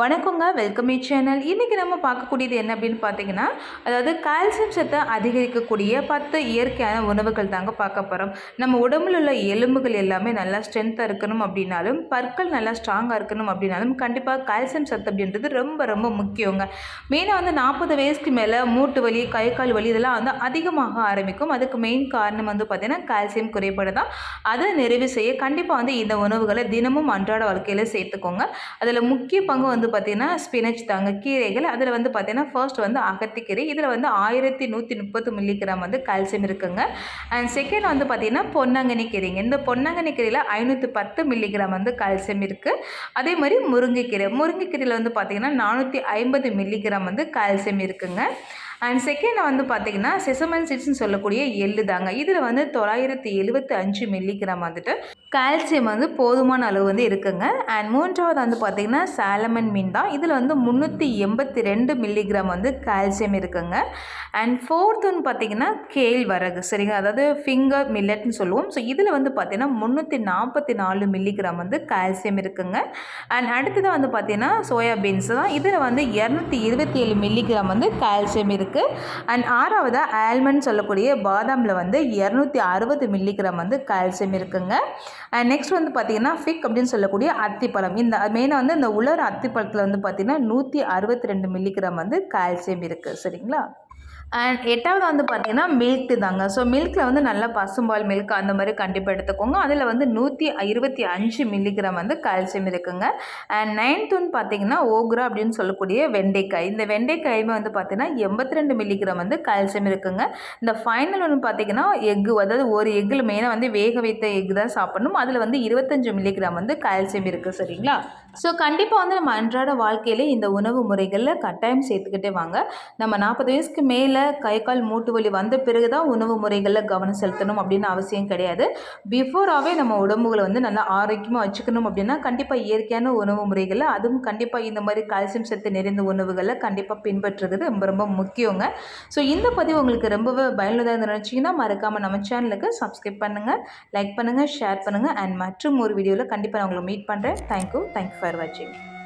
வணக்கங்க welcome you channel இன்றைக்கி நம்ம பார்க்கக்கூடியது என்ன அப்படின்னு பார்த்தீங்கன்னா அதாவது கால்சியம் சத்தை அதிகரிக்கக்கூடிய பத்து இயற்கையான உணவுகள் தாங்க பார்க்க போகிறோம் நம்ம உடம்புல உள்ள எலும்புகள் எல்லாமே நல்லா ஸ்ட்ரென்த்தாக இருக்கணும் அப்படின்னாலும் பற்கள் நல்லா ஸ்ட்ராங்காக இருக்கணும் அப்படின்னாலும் கண்டிப்பாக கால்சியம் சத்து அப்படின்றது ரொம்ப ரொம்ப முக்கியங்க. மெயினாக வந்து நாற்பது வயசுக்கு மேலே மூட்டு வலி கை கால் வலி இதெல்லாம் வந்து அதிகமாக ஆரம்பிக்கும். அதுக்கு மெயின் காரணம் வந்து பார்த்திங்கன்னா கால்சியம் குறைபாடு தான். அதை நிறைவு செய்ய கண்டிப்பாக வந்து இந்த உணவுகளை தினமும் அன்றாட வாழ்க்கையில் சேர்த்துக்கோங்க. அதில் முக்கிய பங்கு வந்து பார்த்திங்கன்னா ஸ்பினச் தாங்க கீரைகள் அதில் வந்து பார்த்திங்கன்னா ஃபர்ஸ்ட் வந்து அகத்திக்கீரை இதில் வந்து ஆயிரத்தி நூற்றி முப்பது மில்லிகிராம் வந்து கால்சியம் இருக்குங்க. அண்ட் செகண்ட் வந்து பார்த்திங்கன்னா பொன்னாங்கண்ணி கீரைங்க. இந்த பொன்னாங்கண்ணி கீரையில் ஐநூற்றி பத்து மில்லிகிராம் வந்து கால்சியம் இருக்குது அதே மாதிரி முருங்கைக்கீரை. முருங்கைக்கீரையில் வந்து பார்த்திங்கன்னா நானூற்றி ஐம்பது மில்லிகிராம் வந்து கால்சியம் இருக்குங்க. அண்ட் செகண்ட் வந்து பார்த்திங்கன்னா செசமன் சீட்ஸ்னு சொல்லக்கூடிய எள்ளு தாங்க. இதில் வந்து தொள்ளாயிரத்தி எழுபத்தி அஞ்சு மில்லிகிராம் வந்துட்டு கால்சியம் வந்து போதுமான அளவு வந்து இருக்குங்க. அண்ட் மூன்றாவது வந்து பார்த்திங்கன்னா சாலமன் மீன் தான். இதில் வந்து முந்நூற்றி எண்பத்தி ரெண்டு மில்லிகிராம் வந்து கால்சியம் இருக்குங்க. அண்ட் ஃபோர்த்துன்னு பார்த்திங்கன்னா கேழ்வரகு சரிங்க? அதாவது ஃபிங்கர் மில்லட்னு சொல்லுவோம். ஸோ இதில் வந்து பார்த்திங்கன்னா முந்நூற்றி நாற்பத்தி நாலு மில்லிகிராம் வந்து கால்சியம் இருக்குங்க. அண்ட் அடுத்தது வந்து பார்த்திங்கன்னா சோயாபீன்ஸ் தான். இதில் வந்து இரநூத்தி இருபத்தி ஏழு மில்லிகிராம் வந்து கால்சியம் இருக்குது அண்ட் ஆறாவதாக ஆல்மண்ட் சொல்லக்கூடிய பாதாமில் வந்து இரநூத்தி அறுபது மில்லிகிராம் வந்து கால்சியம் இருக்குங்க. அண்ட் நெக்ஸ்ட் வந்து பார்த்திங்கன்னா ஃபிக் அப்படின்னு சொல்லக்கூடிய அத்திப்பழம். இந்த மெயினாக வந்து இந்த உலர் அத்திப்பழத்தில் வந்து பார்த்திங்கன்னா நூற்றி அறுபத்தி ரெண்டு மில்லிகிராம் வந்து கால்சியம் இருக்குது சரிங்களா? அண்ட் எட்டாவது வந்து பார்த்தீங்கன்னா மில்க் தாங்க. ஸோ மில்கில் வந்து நல்லா பசும்பால் மில்க் அந்த மாதிரி கண்டிப்பாக எடுத்துக்கோங்க. அதில் வந்து நூற்றி இருபத்தி அஞ்சு மில்லிகிராம் வந்து கால்சியம் இருக்குங்க. அண்ட் நைன்த்துன்னு பார்த்தீங்கன்னா ஓக்ரா அப்படின்னு சொல்லக்கூடிய வெண்டைக்காய். இந்த வெண்டைக்காயுமே வந்து பார்த்தீங்கன்னா எண்பத்தி ரெண்டு மில்லிகிராம் வந்து கால்சியம் இருக்குங்க. இந்த ஃபைனல் ஒன்று பார்த்தீங்கன்னா எக்கு அதாவது ஒரு எக்கில் மெயினாக வந்து வேக வைத்த எக் தான் சாப்பிடணும். அதில் வந்து இருபத்தஞ்சு மில்லிகிராம் வந்து கால்சியம் இருக்குது சரிங்களா? ஸோ கண்டிப்பாக வந்து நம்ம அன்றாட வாழ்க்கையிலே இந்த உணவு முறைகளில் கட்டாயம் சேர்த்துக்கிட்டே வாங்க. நம்ம நாற்பது வயசுக்கு மேலே கை கால் மூட்டு வலி வந்த பிறகு தான் உணவு முறைகளில் கவனம் செலுத்தணும் அப்படின்னு அவசியம் கிடையாது. பிஃபோராகவே நம்ம உடம்புகளை வந்து நல்லா ஆரோக்கியமாக வச்சுக்கணும் அப்படின்னா கண்டிப்பாக இயற்கையான உணவு முறைகளில் அதுவும் கண்டிப்பாக இந்த மாதிரி கால்சியம் சத்து நிறைந்த உணவுகளை கண்டிப்பாக பின்பற்றுறது ரொம்ப ரொம்ப முக்கியங்க. ஸோ இந்த பதிவு உங்களுக்கு ரொம்பவே பயனுள்ளதாக இருந்து நினச்சிங்கன்னா மறக்காமல் நம்ம சேனலுக்கு சப்ஸ்கிரைப் பண்ணுங்கள் லைக் பண்ணுங்கள் ஷேர் பண்ணுங்கள் அண்ட் மற்றும் ஒரு வீடியோவில் கண்டிப்பாக நான் உங்களை மீட் பண்ணுறேன் தேங்க்யூ தேங்க்யூ ஃபார் வாட்சிங்